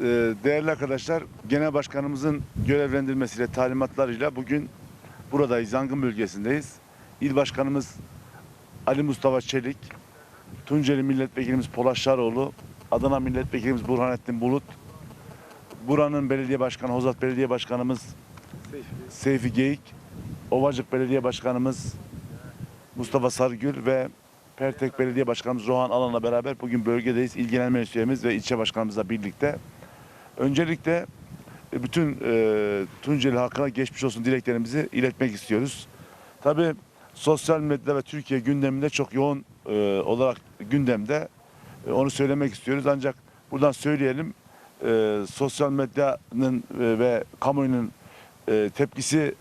e, değerli arkadaşlar, Genel Başkanımızın görevlendirmesiyle, talimatlarıyla bugün buradayız, yangın bölgesindeyiz. İl Başkanımız Ali Mustafa Çelik, Tunceli Milletvekilimiz Polat Şaroğlu, Adana Milletvekilimiz Burhanettin Bulut, buranın belediye başkanı, Hozat Belediye Başkanımız Seyfi Geyik, Ovacık Belediye Başkanımız Mustafa Sargül ve Pertek Belediye Başkanımız Rohan Alan'la beraber bugün bölgedeyiz. İlgilenme üyemiz ve ilçe başkanımızla birlikte. Öncelikle e, bütün e, Tunceli halkına geçmiş olsun dileklerimizi iletmek istiyoruz. Tabii sosyal medya ve Türkiye gündeminde çok yoğun e, olarak gündemde. E, onu söylemek istiyoruz ancak buradan söyleyelim. E, sosyal medyanın e, ve kamuoyunun e, tepkisi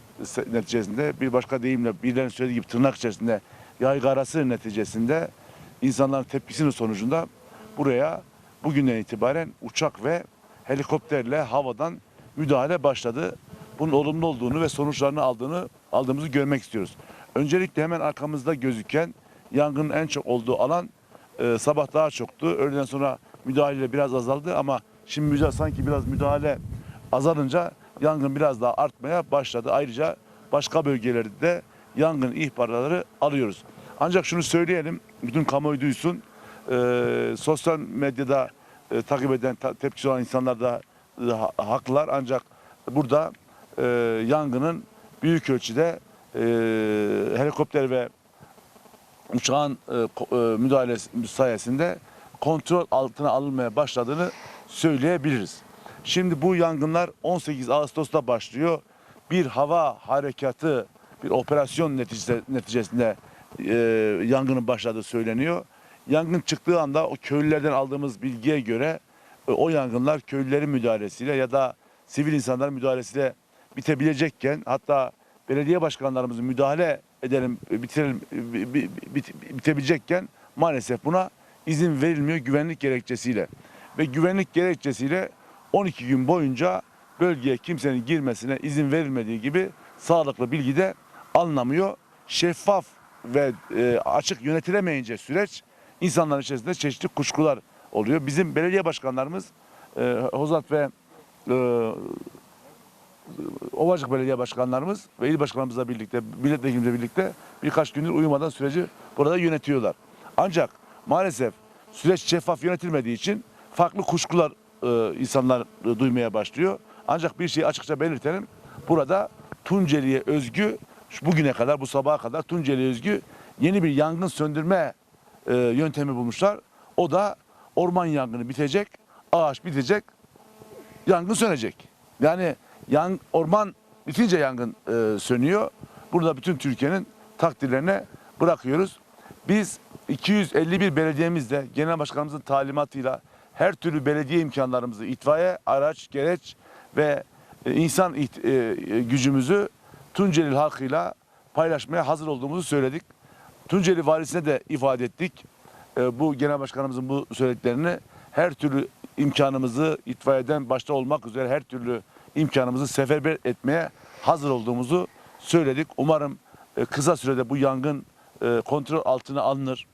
neticesinde bir başka deyimle birilerinin söylediği gibi tırnak içerisinde yaygarası neticesinde insanların tepkisinin sonucunda buraya bugünden itibaren uçak ve helikopterle havadan müdahale başladı. Bunun olumlu olduğunu ve sonuçlarını aldığını aldığımızı görmek istiyoruz. Öncelikle hemen arkamızda gözüken yangının en çok olduğu alan e, sabah daha çoktu. Öğleden sonra müdahale biraz azaldı ama şimdi müdahale, sanki biraz müdahale azalınca yangın biraz daha artmaya başladı. Ayrıca başka bölgelerde de yangın ihbarları alıyoruz. Ancak şunu söyleyelim, bütün kamuoyu duysun. Ee, sosyal medyada e, takip eden, ta- tepkisi olan insanlar da ha- haklılar. Ancak burada e, yangının büyük ölçüde e, helikopter ve uçağın e, e, müdahalesi sayesinde kontrol altına alınmaya başladığını söyleyebiliriz. Şimdi bu yangınlar 18 Ağustos'ta başlıyor. Bir hava harekatı, bir operasyon neticesi, neticesinde e, yangının başladığı söyleniyor. Yangın çıktığı anda o köylülerden aldığımız bilgiye göre e, o yangınlar köylülerin müdahalesiyle ya da sivil insanların müdahalesiyle bitebilecekken hatta belediye başkanlarımızın müdahale edelim, e, bitirelim, e, bi- bi- bit- bitebilecekken maalesef buna izin verilmiyor güvenlik gerekçesiyle. Ve güvenlik gerekçesiyle 12 gün boyunca bölgeye kimsenin girmesine izin verilmediği gibi sağlıklı bilgi de alınamıyor. Şeffaf ve açık yönetilemeyince süreç insanların içerisinde çeşitli kuşkular oluyor. Bizim belediye başkanlarımız e, Hozat ve e, Ovacık Belediye Başkanlarımız ve il başkanımızla birlikte, milletvekilimizle birlikte birkaç gündür uyumadan süreci burada yönetiyorlar. Ancak maalesef süreç şeffaf yönetilmediği için farklı kuşkular e, insanlar e, duymaya başlıyor. Ancak bir şeyi açıkça belirtelim. Burada Tunceli'ye özgü bugüne kadar bu sabaha kadar Tunceli'ye özgü yeni bir yangın söndürme e, yöntemi bulmuşlar. O da orman yangını bitecek, ağaç bitecek, yangın sönecek. Yani yan, orman bitince yangın e, sönüyor. Burada bütün Türkiye'nin takdirlerine bırakıyoruz. Biz 251 belediyemizde genel başkanımızın talimatıyla her türlü belediye imkanlarımızı itfaiye, araç, gereç ve e, insan e, gücümüzü Tunceli halkıyla paylaşmaya hazır olduğumuzu söyledik. Tunceli valisine de ifade ettik. E, bu genel başkanımızın bu söylediklerini her türlü imkanımızı itfaiyeden başta olmak üzere her türlü imkanımızı seferber etmeye hazır olduğumuzu söyledik. Umarım e, kısa sürede bu yangın e, kontrol altına alınır.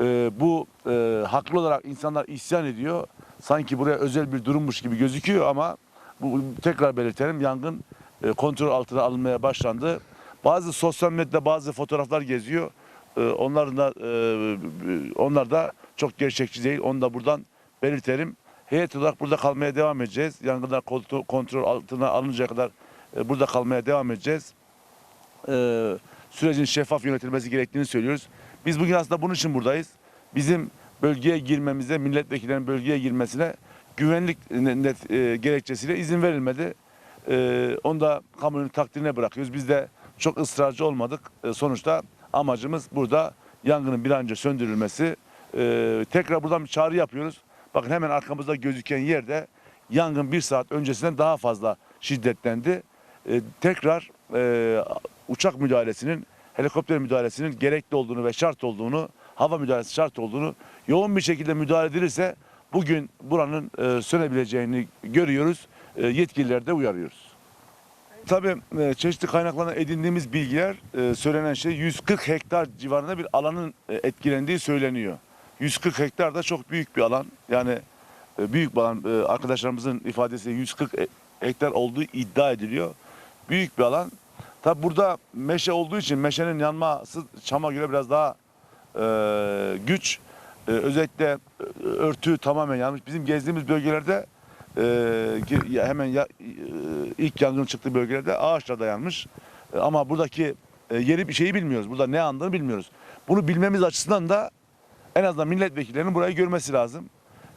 E, bu e, haklı olarak insanlar isyan ediyor. Sanki buraya özel bir durummuş gibi gözüküyor ama bu tekrar belirtelim yangın e, kontrol altına alınmaya başlandı. Bazı sosyal medyada bazı fotoğraflar geziyor. E, onlar da e, onlar da çok gerçekçi değil. Onu da buradan belirtelim. Heyet olarak burada kalmaya devam edeceğiz. Yangınlar kontrol, altına alıncaya kadar e, burada kalmaya devam edeceğiz. E, sürecin şeffaf yönetilmesi gerektiğini söylüyoruz. Biz bugün aslında bunun için buradayız. Bizim bölgeye girmemize, milletvekillerinin bölgeye girmesine güvenlik ne- net, e, gerekçesiyle izin verilmedi. E, onu da kamuoyunun takdirine bırakıyoruz. Biz de çok ısrarcı olmadık. Sonuçta amacımız burada yangının bir an önce söndürülmesi. E, tekrar buradan bir çağrı yapıyoruz. Bakın hemen arkamızda gözüken yerde yangın bir saat öncesinden daha fazla şiddetlendi. E, tekrar e, uçak müdahalesinin, helikopter müdahalesinin gerekli olduğunu ve şart olduğunu, hava müdahalesi şart olduğunu yoğun bir şekilde müdahale edilirse bugün buranın e, sönebileceğini görüyoruz. E, yetkilileri de uyarıyoruz. Tabii e, çeşitli kaynaklardan edindiğimiz bilgiler e, söylenen şey 140 hektar civarında bir alanın e, etkilendiği söyleniyor. 140 hektar da çok büyük bir alan. Yani büyük alan. Arkadaşlarımızın ifadesi 140 e- hektar olduğu iddia ediliyor. Büyük bir alan. Tabi burada meşe olduğu için meşenin yanması çama göre biraz daha güç. Özellikle örtü tamamen yanmış. Bizim gezdiğimiz bölgelerde e, hemen ya, e, ilk yangın çıktığı bölgelerde ağaçlar da yanmış. E, ama buradaki e, yeri bir şeyi bilmiyoruz. Burada ne andığını bilmiyoruz. Bunu bilmemiz açısından da en azından milletvekillerinin burayı görmesi lazım.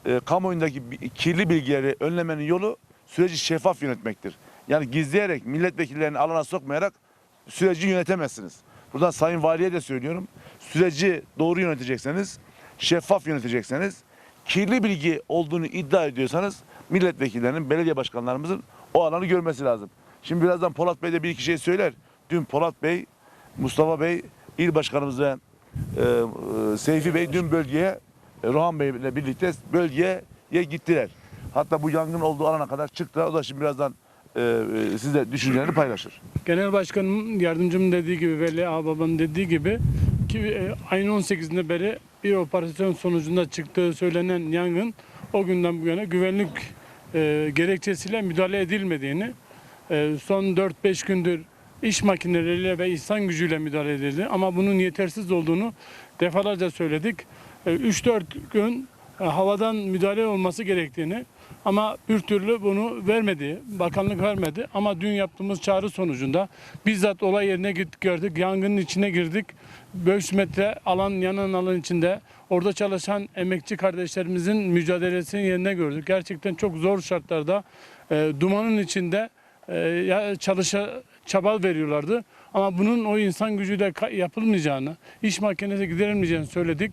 E, kamuoyundaki kirli bilgileri önlemenin yolu süreci şeffaf yönetmektir. Yani gizleyerek milletvekillerini alana sokmayarak süreci yönetemezsiniz. Buradan Sayın Valiye de söylüyorum. Süreci doğru yönetecekseniz, şeffaf yönetecekseniz, kirli bilgi olduğunu iddia ediyorsanız milletvekillerinin, belediye başkanlarımızın o alanı görmesi lazım. Şimdi birazdan Polat Bey de bir iki şey söyler. Dün Polat Bey, Mustafa Bey, il başkanımız ve e, Seyfi Bey dün bölgeye, e, Rohan Bey ile birlikte bölgeye gittiler. Hatta bu yangın olduğu alana kadar çıktılar. O da şimdi birazdan e, e, size düşüncelerini paylaşır. Genel Başkanım yardımcımın dediği gibi Veli Ağababa'nın dediği gibi ki e, ayın 18'inde beri bir operasyon sonucunda çıktığı söylenen yangın o günden bu yana güvenlik e, gerekçesiyle müdahale edilmediğini e, son 4-5 gündür iş makineleriyle ve insan gücüyle müdahale edildi ama bunun yetersiz olduğunu defalarca söyledik. E, 3-4 gün e, havadan müdahale olması gerektiğini ama bir türlü bunu vermedi. Bakanlık vermedi. Ama dün yaptığımız çağrı sonucunda bizzat olay yerine gittik gördük. Yangının içine girdik. 500 metre alan yanan alan içinde orada çalışan emekçi kardeşlerimizin mücadelesini yerine gördük. Gerçekten çok zor şartlarda e, dumanın içinde e, çalışa çaba veriyorlardı. Ama bunun o insan gücüyle yapılmayacağını, iş makinesi giderilmeyeceğini söyledik.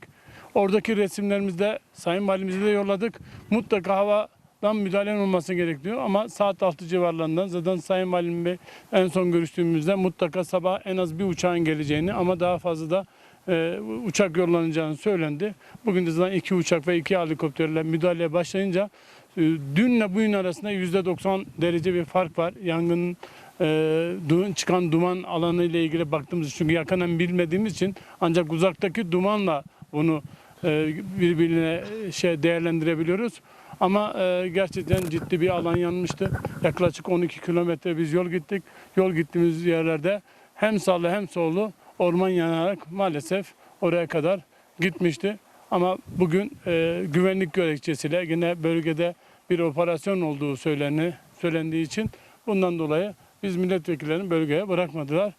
Oradaki resimlerimizde Sayın Valimize de yolladık. Mutlaka havadan müdahale olması gerekiyor ama saat 6 civarlarında zaten Sayın Valim Bey en son görüştüğümüzde mutlaka sabah en az bir uçağın geleceğini ama daha fazla da e, uçak yollanacağını söylendi. Bugün de zaten iki uçak ve iki helikopterle müdahaleye başlayınca e, dünle bugün arasında %90 derece bir fark var. Yangının e, çıkan duman alanı ile ilgili baktığımız çünkü yakından bilmediğimiz için ancak uzaktaki dumanla bunu e, birbirine şey değerlendirebiliyoruz. Ama e, gerçekten ciddi bir alan yanmıştı. Yaklaşık 12 kilometre biz yol gittik. Yol gittiğimiz yerlerde hem sağlı hem sollu orman yanarak maalesef oraya kadar gitmişti. Ama bugün e, güvenlik gerekçesiyle yine bölgede bir operasyon olduğu söyleni, söylendiği için bundan dolayı biz milletvekillerini bölgeye bırakmadılar.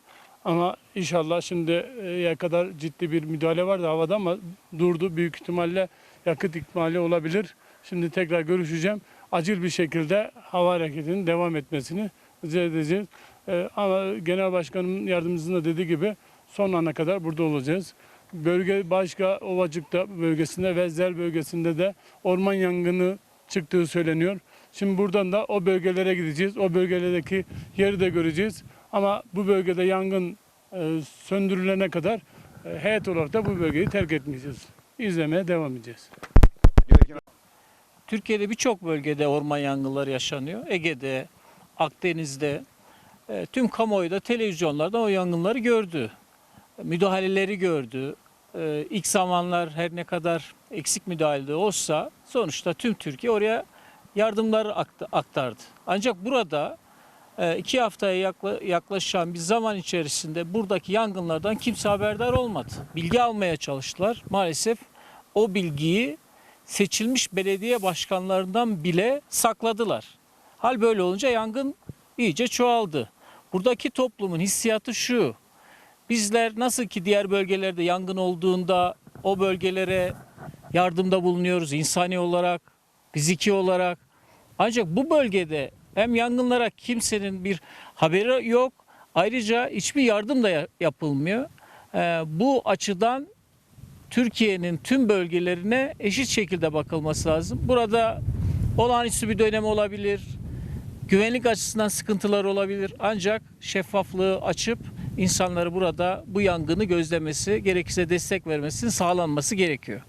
Ama inşallah şimdiye kadar ciddi bir müdahale vardı havada ama durdu. Büyük ihtimalle yakıt ikmali olabilir. Şimdi tekrar görüşeceğim. Acil bir şekilde hava hareketinin devam etmesini rica edeceğiz. Ee, ama Genel Başkanım yardımcısının da dediği gibi son ana kadar burada olacağız. Bölge başka Ovacık'ta bölgesinde ve Zel bölgesinde de orman yangını çıktığı söyleniyor. Şimdi buradan da o bölgelere gideceğiz. O bölgelerdeki yeri de göreceğiz. Ama bu bölgede yangın e, söndürülene kadar e, heyet olarak da bu bölgeyi terk etmeyeceğiz. İzlemeye devam edeceğiz. Türkiye'de birçok bölgede orman yangınları yaşanıyor. Ege'de, Akdeniz'de, e, tüm kamuoyu da televizyonlarda o yangınları gördü. Müdahaleleri gördü. E, İlk zamanlar her ne kadar eksik müdahalede olsa sonuçta tüm Türkiye oraya yardımlar aktardı. Ancak burada e, iki haftaya yakla- yaklaşan bir zaman içerisinde buradaki yangınlardan kimse haberdar olmadı. Bilgi almaya çalıştılar. Maalesef o bilgiyi seçilmiş belediye başkanlarından bile sakladılar. Hal böyle olunca yangın iyice çoğaldı. Buradaki toplumun hissiyatı şu. Bizler nasıl ki diğer bölgelerde yangın olduğunda o bölgelere yardımda bulunuyoruz insani olarak, fiziki olarak. Ancak bu bölgede hem yangınlara kimsenin bir haberi yok. Ayrıca hiçbir yardım da ya- yapılmıyor. Ee, bu açıdan Türkiye'nin tüm bölgelerine eşit şekilde bakılması lazım. Burada olağanüstü bir dönem olabilir. Güvenlik açısından sıkıntılar olabilir. Ancak şeffaflığı açıp insanları burada bu yangını gözlemesi, gerekirse destek vermesinin sağlanması gerekiyor.